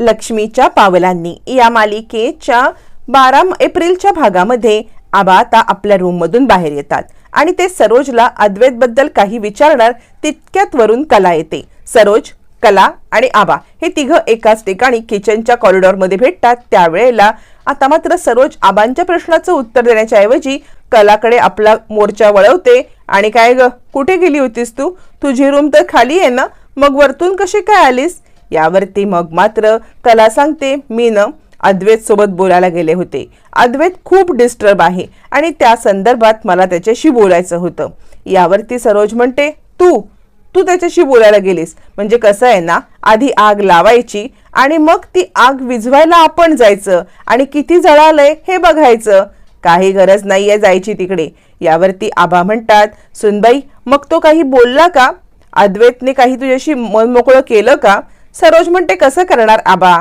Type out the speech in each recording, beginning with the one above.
लक्ष्मीच्या पावलांनी. या मालिकेच्या बारा एप्रिलच्या भागामध्ये आबा आता आपल्या रूममधून बाहेर येतात. आणि ते सरोजला अद्वैतबद्दल काही विचारणार तितक्यात वरून कला येते. सरोज कला आणि आबा हे तिघं एकाच ठिकाणी किचनच्या कॉरिडॉरमध्ये भेटतात. त्यावेळेला आता मात्र सरोज आबांच्या प्रश्नाचं उत्तर देण्याच्या ऐवजी कलाकडे आपला मोर्चा वळवते आणि काय ग कुठे गेली होतीस तू? तुझी रूम तर खाली आहे ना? मग वरतून कशी काय आलीस? यावरती मग मात्र कला सांगते मी न अद्वैत सोबत बोलायला गेले होते. अद्वैत खूप डिस्टर्ब आहे आणि त्या संदर्भात मला त्याच्याशी बोलायचं होतं. यावरती सरोज म्हणते तू तू त्याच्याशी बोलायला गेलीस. म्हणजे कसं आहे ना आधी आग लावायची आणि मग ती आग विझवायला आपण जायचं आणि किती जळालंय हे बघायचं. काही गरज नाहीये जायची तिकडे. यावरती आबा म्हणतात सुनबाई मग तो काही बोलला का? अद्वैतने काही तुझ्याशी मन मोकळं केलं का? सरोज म्हणते कसं करणार आबा?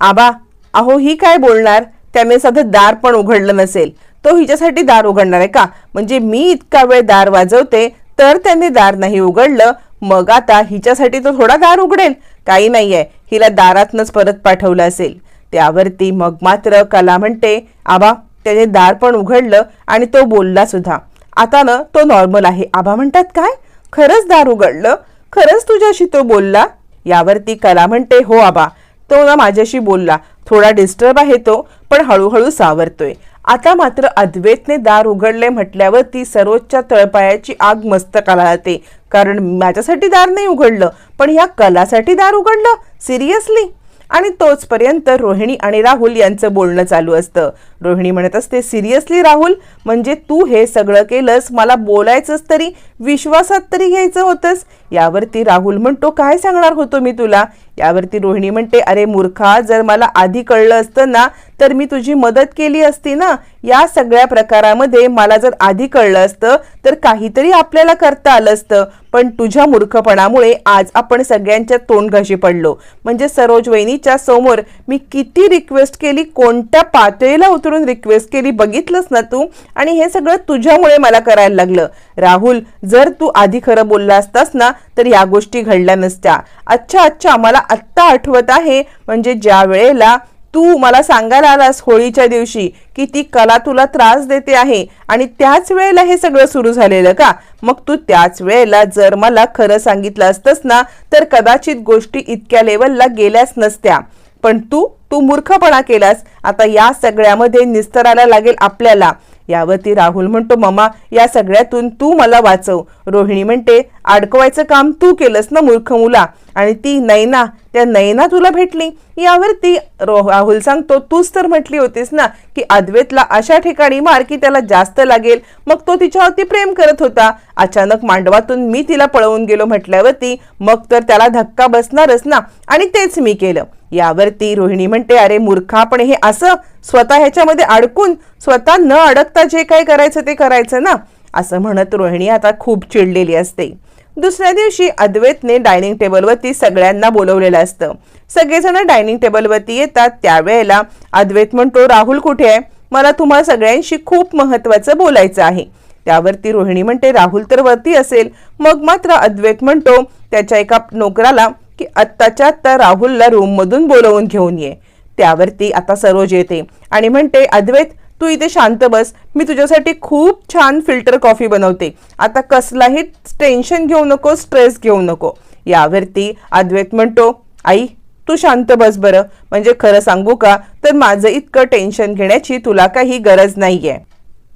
आबा अहो ही काय बोलणार? त्याने साधं दार पण उघडलं नसेल. तो हिच्यासाठी दार उघडणार आहे का? म्हणजे मी इतका वेळ दार वाजवते तर त्याने दार नाही उघडलं. मग आता हिच्यासाठी तो थोडा दार उघडेल. काही नाही आहे हिला दारातनच परत पाठवलं असेल. त्यावरती मग मात्र कला म्हणते आबा त्याने दार पण उघडलं आणि तो बोलला सुद्धा. आता ना तो नॉर्मल आहे. आबा म्हणतात काय? खरंच दार उघडलं? खरंच तुझ्याशी तो बोलला? यावरती कला म्हणते हो आबा. तो ना माझ्याशी बोलला थोडा डिस्टर्ब आहे तो पण हळूहळू सावरतोय. आता मात्र अद्वैतने दार उघडले म्हटल्यावर ती सरोजच्या तळपायाची आग मस्तकाला जाते कारण माझ्यासाठी दार नाही उघडलं पण या कलासाठी दार उघडलं? सिरियसली आणि तोचपर्यंत रोहिणी आणि राहुल यांचं बोलणं चालू असतं. रोहिणी म्हणत असते सिरियसली राहुल? म्हणजे तू हे सगळं केलंस? मला बोलायचंच तरी विश्वासात तरी घ्यायचं होतंस? यावरती राहुल म्हणतो काय सांगणार होतो मी तुला? यावरती रोहिणी म्हणते अरे मूर्खा जर मला आधी कळलं असतं ना तर मी तुझी मदत केली असती ना. या सगळ्या प्रकारामध्ये मला जर आधी कळलं असतं तर काहीतरी आपल्याला करता आलं असतं. पण तुझ्या मूर्खपणामुळे आज आपण सगळ्यांच्या तोंडघाशी पडलो. म्हणजे सरोज वहिनीच्या समोर मी किती रिक्वेस्ट केली कोणत्या पातळीला करून रिक्वेस्ट केली बघितलंस ना तू? आणि हे सगळं तुझ्यामुळे मला करायला लागलं. राहुल जर तू आधी खरं बोलला असतास ना तर या गोष्टी घडल्या नसत्या. अच्छा अच्छा मला आत्ता आठवत आहे. म्हणजे ज्या वेळेला तू मला सांगायला आलास होळीच्या दिवशी की ती कला तुला त्रास देते आहे. आणि त्याच वेळेला हे सगळं सुरू झालेलं का? मग तू त्याच वेळेला जर मला खरं सांगितलं असतंस ना तर कदाचित गोष्टी इतक्या लेवलला गेल्याच नसत्या. पण तू तू मूर्खपणा केलास. आता या सगळ्यामध्ये निस्तरायला लागेल आपल्याला. यावरती राहुल म्हणतो ममा या सगळ्यातून तू मला वाचव. रोहिणी म्हणते अडकवायचं काम तू केलंस ना मूर्ख मुला. आणि ती नैना त्या नैना तुला भेटली? यावरती रो- राहुल सांगतो तूच तर म्हटली होतीस ना की अद्वैतला अशा ठिकाणी मार की त्याला जास्त लागेल. मग तो तिच्यावरती प्रेम करत होता. अचानक मांडवातून मी तिला पळवून गेलो म्हटल्यावरती मग तर त्याला धक्का बसणारच ना आणि तेच मी केलं. यावरती रोहिणी म्हणते अरे मूर्खा पण हे असं स्वतः ह्याच्यामध्ये अडकून स्वतः न अडकता जे काय करायचं ते करायचं ना? असं म्हणत रोहिणी आता खूप चिडलेली असते. दुसऱ्या दिवशी अद्वैतने डायनिंग टेबलवरती सगळ्यांना बोलवलेलं असतं. सगळेजण डायनिंग टेबलवरती येतात. त्यावेळेला अद्वैत म्हणतो राहुल कुठे आहे? मला तुम्हा सगळ्यांशी खूप महत्वाचं बोलायचं आहे. त्यावरती रोहिणी म्हणते राहुल तर वरती असेल. मग मात्र अद्वैत म्हणतो त्याच्या एका नोकराला की आत्ताच्या आत्ता राहुलला रूममधून बोलवून घेऊन ये. त्यावरती आता सरोज येते आणि म्हणते अद्वैत तू इथे शांत बस. मी तुझ्यासाठी खूप छान फिल्टर कॉफी बनवते. आता कसलाही टेन्शन घेऊ नको स्ट्रेस घेऊ नको. यावरती अद्वैत म्हणतो आई तू शांत बस बरं. म्हणजे खरं सांगू का? तर माझं इतकं टेन्शन घेण्याची तुला काही गरज नाही आहे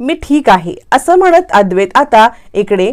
मी ठीक आहे असं म्हणत अद्वैत आता इकडे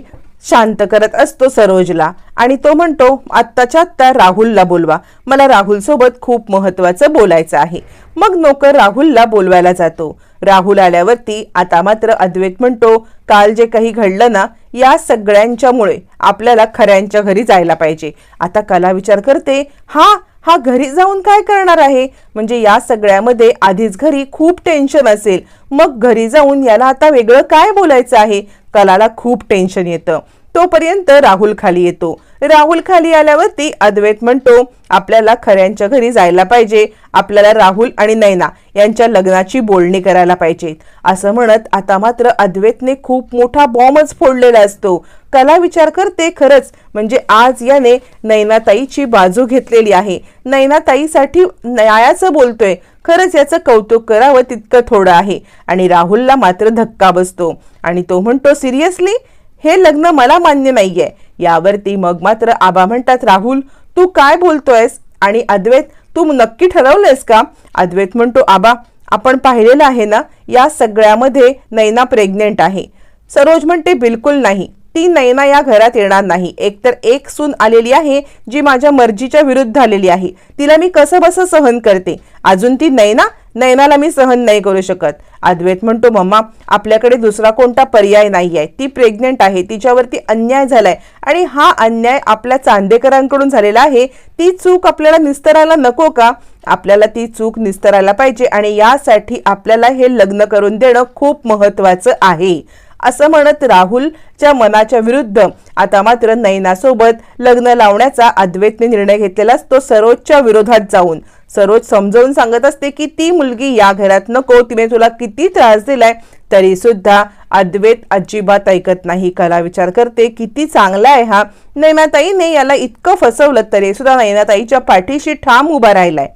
शांत करत असतो सरोजला. आणि तो म्हणतो आत्ताच्या आत्ता राहुलला बोलवा. मला राहुल सोबत खूप महत्वाचं बोलायचं आहे. मग नोकर राहुलला बोलवायला जातो. राहुल आल्यावरती आता मात्र अद्वैत म्हणतो काल जे काही घडलं ना या सगळ्यांच्यामुळे आपल्याला खऱ्यांच्या घरी जायला पाहिजे. आता कला विचार करते हा हा घरी जाऊन काय करणार आहे? म्हणजे या सगळ्यामध्ये आधीच घरी खूप टेन्शन असेल. मग घरी जाऊन याला आता वेगळं काय बोलायचं आहे? कलाला खूप टेन्शन येतं. तोपर्यंत राहुल खाली येतो. राहुल खाली आल्यावरती अद्वैत म्हणतो आपल्याला खऱ्यांच्या घरी जायला पाहिजे. आपल्याला राहुल आणि नैना यांच्या लग्नाची बोलणी करायला पाहिजे. असं म्हणत आता मात्र अद्वैतने खूप मोठा बॉम्बच फोडलेला असतो. कला विचार करते खरंच म्हणजे आज याने नैनाताईची बाजू घेतलेली आहे. नैनाताईसाठी न्यायाचं बोलतोय. खरंच याचं कौतुक करावं तितकं थोडं आहे. आणि राहुलला मात्र धक्का बसतो. आणि तो म्हणतो सिरियसली? हे लग्न मला मान्य नाहीये. यावरती मग मात्र आबा म्हणतात राहुल तू काय बोलतोयस? आणि अद्वैत तू नक्की ठरवलंयस का? अद्वैत म्हणतो आबा आपण पाहिलेलं आहे ना या सगळ्यामध्ये नैना प्रेग्नेंट आहे. सरोज म्हणते बिलकुल नाही. ती नैना या घरात येणार नाही. एकतर एक सून आलेली आहे जी माझ्या मर्जीच्या विरुद्ध आलेली आहे. तिला मी कसं बसं सहन करते? अजून ती नैना? नैनाला मी सहन नाही करू शकत. अद्वैत म्हणतो मम्मा आपल्याकडे दुसरा कोणता पर्याय नाही आहे ती प्रेग्नेंट आहे. तिच्यावरती अन्याय झालाय. आणि हा अन्याय आपल्या चांदेकरांकडून झालेला आहे. ती चूक आपल्याला निस्तरायला नको का? आपल्याला ती चूक निस्तरायला पाहिजे. आणि यासाठी आपल्याला हे लग्न करून देणं खूप महत्वाचं आहे. असं म्हणत राहुलच्या मनाच्या विरुद्ध. आता मात्र नैनासोबत लग्न लावण्याचा अद्वैतने निर्णय घेतलेलाच तो सरोजच्या विरोधात जाऊन. सरोज समजावून सांगत असते की ती मुलगी या घरात नको तिने तुला किती त्रास दिलाय तरी सुद्धा अद्वैत अजिबात ऐकत नाही. कला विचार करते किती चांगला आहे हा. नैनाताईने याला इतकं फसवलं तरी सुद्धा नैनाताईच्या पाठीशी ठाम उभा राहिलाय.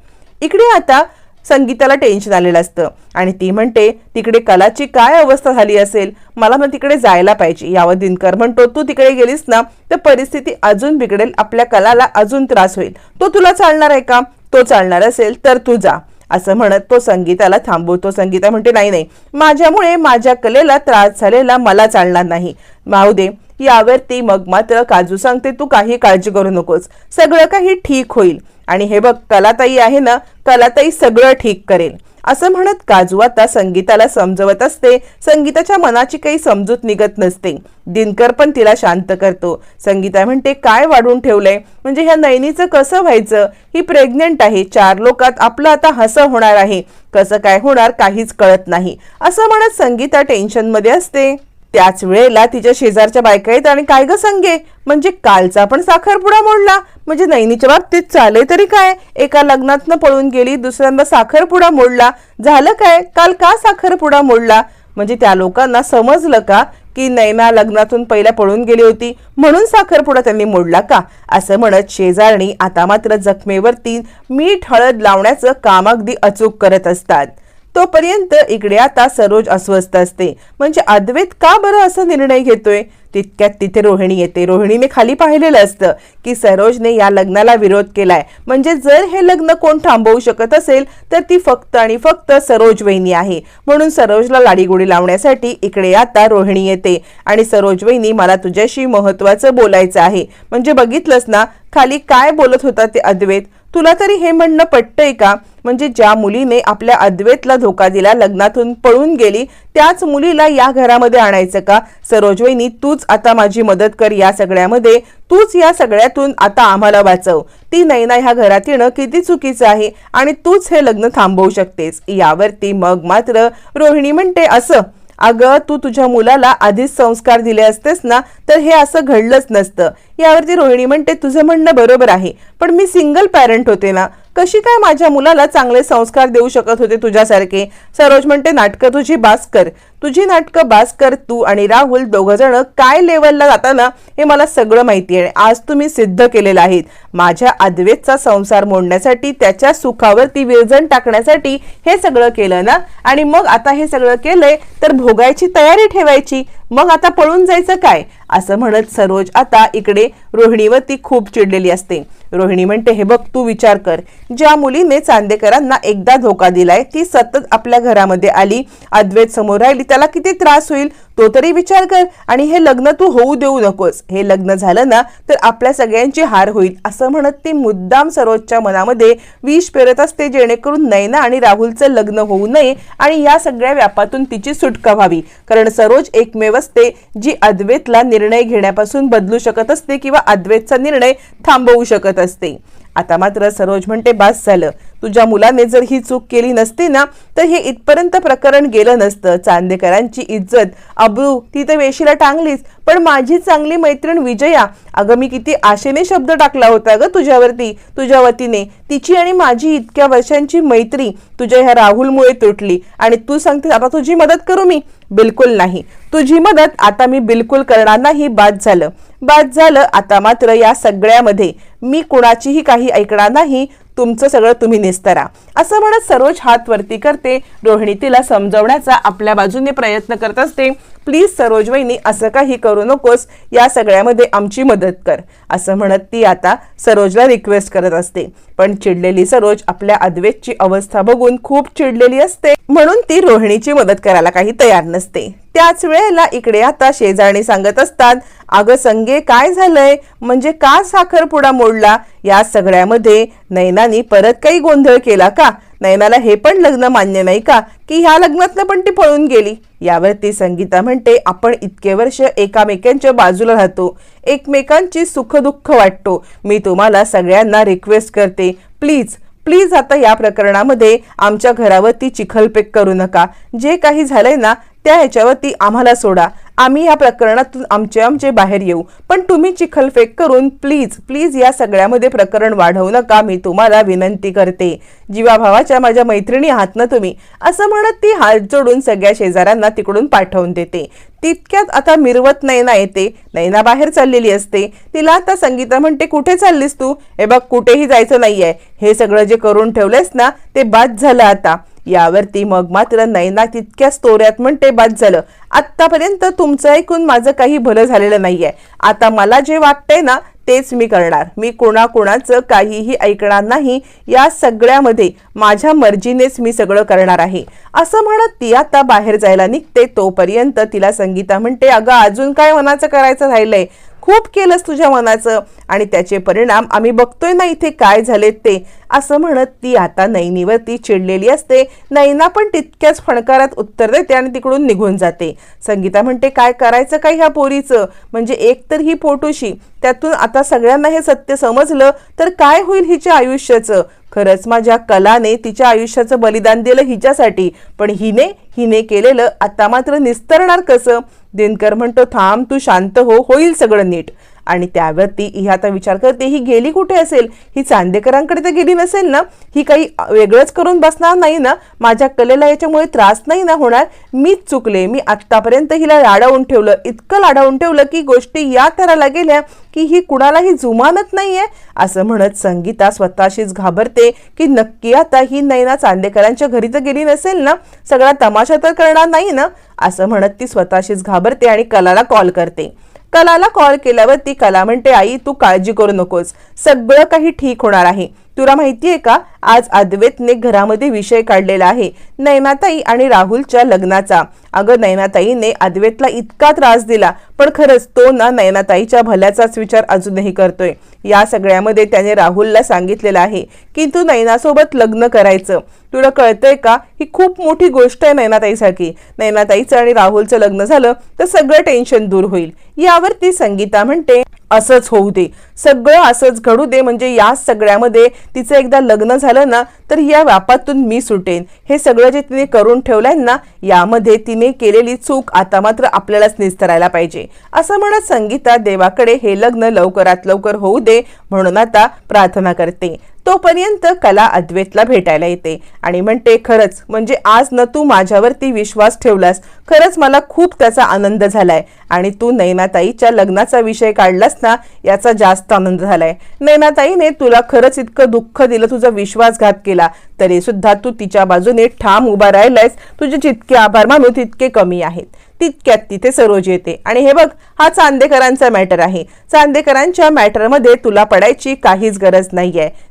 इकडे आता संगीताला टेन्शन आलेलं असतं. आणि ती म्हणते तिकडे कलाची काय अवस्था झाली असेल? मला मग तिकडे जायला पाहिजे. यावर दिनकर म्हणतो तू तिकडे गेलीस ना तर परिस्थिती अजून बिघडेल. आपल्या कलाला अजून त्रास होईल. तो तुला चालणार आहे का? तो चालणार असेल तर तू जा. असं म्हणत तो संगीताला थांबवतो. संगीता म्हणते नाही नाही. माझ्यामुळे माझ्या कलेला त्रास झालेला मला चालणार नाही. माहुदे यावरती मग मात्र काजू सांगते तू काही काळजी करू नकोस. सगळं काही ठीक होईल. आणि हे बघ कलाताई आहे ना कलाताई सगळं ठीक करेल. असं म्हणत काजू आता संगीताला समजवत असते. संगीताच्या मनाची काही समजूत निघत नसते. दिनकर पण तिला शांत करतो. संगीता म्हणते काय वाढून ठेवलंय? म्हणजे ह्या नैनीचं कसं व्हायचं? ही प्रेग्नेंट आहे. चार लोकात आपलं आता हसं होणार आहे. कसं काय होणार काहीच कळत नाही. असं म्हणत संगीता टेन्शनमध्ये असते. त्याच वेळेला तिच्या शेजारच्या बायका येत आणि काय ग संगे? म्हणजे कालचा पण साखरपुडा मोडला. म्हणजे नैनीच्या बाबतीत चाले तरी काय? एका लग्नातनं पळून गेली दुसऱ्यांदा साखरपुडा मोडला. झालं काय? काल का साखरपुडा मोडला? म्हणजे त्या लोकांना समजलं का की नैना लग्नातून पहिल्या पळून गेली होती म्हणून साखरपुडा त्यांनी मोडला का? असं म्हणत शेजारणी आता मात्र जखमेवरती मीठ हळद लावण्याचं काम अगदी अचूक करत असतात. तोपर्यंत इकडे आता सरोज अस्वस्थ असते. म्हणजे अद्वैत का बरं असा निर्णय घेतोय? तितक्यात तिथे रोहिणी येते. रोहिणीने खाली पाहिलेलं असतं की सरोजने या लग्नाला विरोध केलाय. म्हणजे जर हे लग्न कोण थांबवू शकत असेल तर ती फक्त आणि फक्त सरोज वहिनी आहे. म्हणून सरोजला लाडीगुडी लावण्यासाठी इकडे आता रोहिणी येते. आणि सरोज वहिनी मला तुझ्याशी महत्वाचं बोलायचं आहे. म्हणजे बघितलंस ना खाली काय बोलत होता ते अद्वैत? तुला तरी हे म्हणणं पटतंय का? म्हणजे ज्या मुलीने आपल्या अद्वैतला धोका दिला लग्नातून पळून गेली त्याच मुलीला या घरामध्ये आणायचं का? सरोजवैनी तूच आता माझी मदत कर या सगळ्यामध्ये तूच या सगळ्यातून आता आम्हाला वाचव. ती नैना ह्या घरात येणं किती चुकीचं आहे आणि तूच हे लग्न थांबवू शकतेस. यावरती मग मात्र रोहिणी म्हणते असं? अगं तू तुझ्या मुलाला आधीच संस्कार दिले असतेस ना तर हे असं घडलंच नसतं. यावरती रोहिणी म्हणते तुझं म्हणणं बरोबर आहे पण मी सिंगल पॅरेंट होते ना कशी काय माझ्या मुलाला चांगले संस्कार देऊ शकत होते तुझ्यासारखे? सरोज म्हणते नाटकं तुझी बास कर. तुझी नाटकं बास कर तू आणि राहुल दोघ जण काय लेवलला जाताना हे मला सगळं माहिती आहे. आज तुम्ही सिद्ध केलेलं आहेत. माझ्या अद्वेतचा संसार मोडण्यासाठी त्याच्या सुखावरती विरजण टाकण्यासाठी हे सगळं केलं ना? आणि मग आता हे सगळं केलंय तर भोगायची तयारी ठेवायची. मग आता पळून जायचं काय? असं म्हणत सरोज आता इकडे रोहिणीवरती खूप चिडलेली असते. रोहिणी म्हणते हे बघ तू विचार कर. ज्या मुलीने चांदेकरांना एकदा धोका दिलाय ती सतत आपल्या घरामध्ये आली. अद्वैत समोर राहिली त्याला किती त्रास होईल? तो तरी विचार कर. आणि हे लग्न तू होऊ देऊ नकोस. हे लग्न झालं ना तर आपल्या सगळ्यांची हार होईल. असं म्हणत ती मुद्दाम सरोजच्या मनामध्ये विष पेरत असते जेणेकरून नयना आणि राहुलचं लग्न होऊ नये आणि या सगळ्या व्यापातून तिची सुटका व्हावी. कारण सरोज एकमेव असते जी अद्वैतला निर्णय निर्णय घेण्यापासून बदलू शकत असते किंवा अद्वैतचा निर्णय थांबवू शकत असते. आता मात्र सरोज म्हणते बास झालं. तुझ्या मुलाने जर ही चूक केली नसती ना तर हे इथपर्यंत प्रकरण गेलं नसतं. चांदेकरांची इज्जत. अब्रू ती तर वेशीला टांगलीच. पण माझी चांगली मैत्रीण विजया अगं मी किती आशेने शब्द टाकला होता ग तुझ्यावरती तुझ्या वतीने. तिची आणि माझी इतक्या वर्षांची मैत्री तुझ्या ह्या राहुलमुळे तुटली. आणि तू सांगते आता तुझी मदत करू मी? बिलकुल नाही. तुझी मदत आता मी बिलकुल करणार नाही बाद झालं. बाद झालं आता मात्र या सगळ्यामध्ये. मी कुणाचीही काही ऐकणार नाही. तुमचं सगळं तुम्ही निस्तरा. असं म्हणत सरोज हात वरती करते. रोहिणी तिला समजवण्याचा आपल्या बाजूने प्रयत्न करत असते. प्लीज सरोज वहिनी असं काही करू नकोस. या सगळ्यामध्ये आमची मदत कर. असं म्हणत ती आता सरोजला रिक्वेस्ट करत असते. पण चिडलेली सरोज आपल्या अद्वेतची अवस्था बघून खूप चिडलेली असते. म्हणून ती रोहिणीची मदत करायला काही तयार नसते. त्याच वेळेला इकडे आता शेजारणी सांगत असतात अगं संगे काय झालंय? म्हणजे का साखरपुडा मोडला? या सगळ्यामध्ये नैनानी परत काही गोंधळ केला का? नैनाला हे पण लग्न मान्य नाही का? की ह्या लग्नातनं पण ती पळून गेली. यावरती संगीता म्हणते आपण इतके वर्ष एकामेकांच्या बाजूला राहतो. एकमेकांची सुखदुःख वाटतो. मी तुम्हाला सगळ्यांना रिक्वेस्ट करते. प्लीज प्लीज आता या प्रकरणामध्ये आमच्या घरावरती चिखलपेक करू नका. जे काही झालंय ना त्या ह्याच्यावरती आम्हाला सोडा. आम्ही या प्रकरणातून आमचे आमचे बाहेर येऊ. पण तुम्ही चिखलफेक करून प्लीज प्लीज या सगळ्यामध्ये प्रकरण वाढवू नका. मी तुम्हाला विनंती करते. जीवाभावाच्या माझ्या मैत्रिणी आहात ना तुम्ही? असं म्हणत ती हात जोडून सगळ्या शेजाऱ्यांना तिकडून पाठवून देते. तितक्यात आता मिरवत नैना येते. नैना बाहेर चाललेली असते. तिला आता संगीता म्हणते कुठे चाललीस तू? हे बघ कुठेही जायचं नाहीये. हे सगळं जे करून ठेवलंयस ना ते बाद झालं आता. यावरती मग मात्र नैना तितक्याच तोऱ्यात म्हणते बाद झालं. आत्तापर्यंत तुमचं ऐकून माझं काही भलं झालेलं नाहीये. आता मला जे वाटतंय ना तेच मी करणार. मी कोणाकोणाचं काहीही ऐकणार नाही. या सगळ्यामध्ये माझ्या मर्जीनेच मी सगळं करणार आहे. असं म्हणत ती आता बाहेर जायला निघते. तोपर्यंत तिला संगीता म्हणते अगं अजून काय मनाचं करायचं राहिलंय? खूप केलंस तुझ्या मनाचं आणि त्याचे परिणाम आम्ही बघतोय ना इथे काय झालेत ते. असं म्हणत ती आता नैनीवरती चिडलेली असते. नैना पण तितक्याच फणकारात उत्तर देते आणि तिकडून निघून जाते. संगीता म्हणते काय करायचं काय ह्या पोरीचं? म्हणजे एक तर ही पोटोशी. त्यातून आता सगळ्यांना हे सत्य समजलं तर काय होईल हिच्या आयुष्याचं? खरंच माझ्या कलाने तिच्या आयुष्याचं बलिदान दिलं हिच्यासाठी. पण हिने हिने केलेलं आता मात्र निस्तरणार कसं? दिनकर म्हणतो थांब तू शांत हो होईल सगळं नीट. आणि त्यावरती ही आता विचार करते ही गेली कुठे असेल? ही चांदेकरांकडे तर गेली नसेल ना? ही काही वेगळंच करून बसणार नाही ना? माझ्या कलेला याच्यामुळे त्रास नाही ना होणार? मीच चुकले मी आत्तापर्यंत हिला लाडावून ठेवलं इतकं लाडावून ठेवलं की गोष्टी या थराला गेल्या की ही कुणालाही जुमानत नाहीये? असं म्हणत संगीता स्वतःशीच घाबरते की नक्की आता ही नैना चांदेकरांच्या घरी तर गेली नसेल ना? सगळा तमाशा तर करणार नाही ना? असं म्हणत ती स्वतःशीच घाबरते आणि कलाला कॉल करते. कलाला कॉल केल्यावर ती कला म्हणते आई तू काळजी करू नकोस. सगळं काही ठीक होणार आहे. तुला माहितीये का? आज अद्वैतने घरामध्ये विषय काढलेला आहे नैनाताई आणि राहुलच्या लग्नाचा. अगं नैनाताईने अद्वैतला इतका त्रास दिला पण खरंच तो ना नैनाताईच्या भल्याचाच विचार अजूनही करतोय. या सगळ्यामध्ये त्याने राहुलला सांगितलेलं आहे की तू नैनासोबत लग्न करायचं. तुला कळतंय का? ही खूप मोठी गोष्ट आहे नैनाताईसाठी नैनाताईचं आणि राहुलचं लग्न झालं तर सगळं टेन्शन दूर होईल. यावर ती संगीता म्हणते असंच होऊ दे. सगळं असंच घडू दे म्हणजे या सगळ्यामध्ये तिचं एकदा लग्न झालं ना तर या व्यापातून मी सुटेन. हे सगळं जे तिने करून ठेवलंय ना यामध्ये तिने केलेली चूक आता मात्र आपल्यालाच निस्तरायला पाहिजे. असं म्हणत संगीता देवाकडे हे लग्न लवकरात लवकर होऊ दे म्हणून आता प्रार्थना करते. तोपर्यंत कला अद्वैतला भेटायला येते. आणि म्हणते खरंच म्हणजे आज न तू माझ्यावरती विश्वास ठेवलास. खरंच मला खूप त्याचा आनंद झालाय. आणि तू नैनाताईच्या लग्नाचा विषय काढलास ना याचा जास्त आनंद झालाय. नैनाताईने तुला खरंच इतकं दुःख दिलं तुझा विश्वासघात केला तरी सुद्धा तू तिच्या बाजूने ठाम उभा राहिलायस. तुझे जितके आभार मानू तितके कमी आहेत. तितक्यात तिथे सरोज येते. आणि हे बघ हा चांदेकरांचा मॅटर आहे. चांदेकरांच्या मॅटरमध्ये तुला पडायची काहीच गरज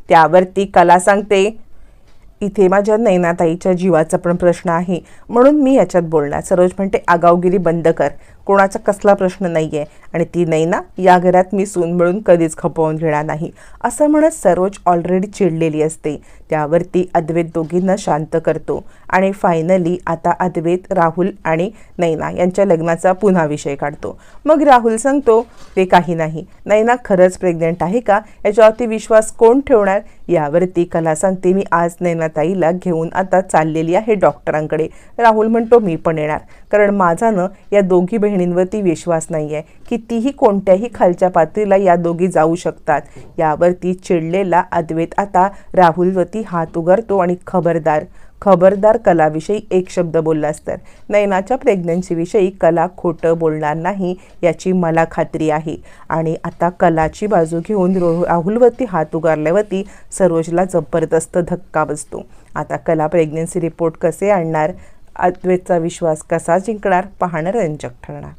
त्यावर त्यावरती कला सांगते. इथे माझ्या नैनाताईच्या जीवाचा पण प्रश्न आहे. म्हणून मी याच्यात बोलणार. सरोज म्हणते आगावगिरी बंद कर. कोणाचा कसला प्रश्न नाही आहे आणि ती नैना या घरात मी सून मिळून कधीच खपवून घेणार नाही. असं म्हणत सरोज ऑलरेडी चिडलेली असते. त्यावरती अद्वैत दोघींना शांत करतो. आणि फायनली आता अद्वैत राहुल आणि नैना यांच्या लग्नाचा पुन्हा विषय काढतो. मग राहुल सांगतो ते काही नाही. नैना खरंच प्रेग्नंट आहे का? याच्यावरती विश्वास कोण ठेवणार? यावरती कला सांगते मी आज नैनाताईला घेऊन आता चाललेली आहे डॉक्टरांकडे राहुल म्हणतो मी पण येणार. कारण माझा न या दोघी बहिणी बहिणींवरती विश्वास नाही आहे कितीही कोणत्याही खालच्या पातळीला या दोघी जाऊ शकतात. यावरती चिडलेला अद्वैत आता राहुलवरती हात उगारतो आणि खबरदार खबरदार कलाविषयी एक शब्द बोललास तर नयनाच्या प्रेग्नन्सीविषयी कला खोटं बोलणार नाही याची मला खात्री आहे. आणि आता कलाची बाजू घेऊन रो राहुलवरती हात उगारल्यावरती सरोजला जबरदस्त धक्का बसतो. आता कला प्रेग्नन्सी रिपोर्ट कसे आणणार? अद्वैतचा विश्वास कसा जिंकणार? पाहणं रंजक ठरणार.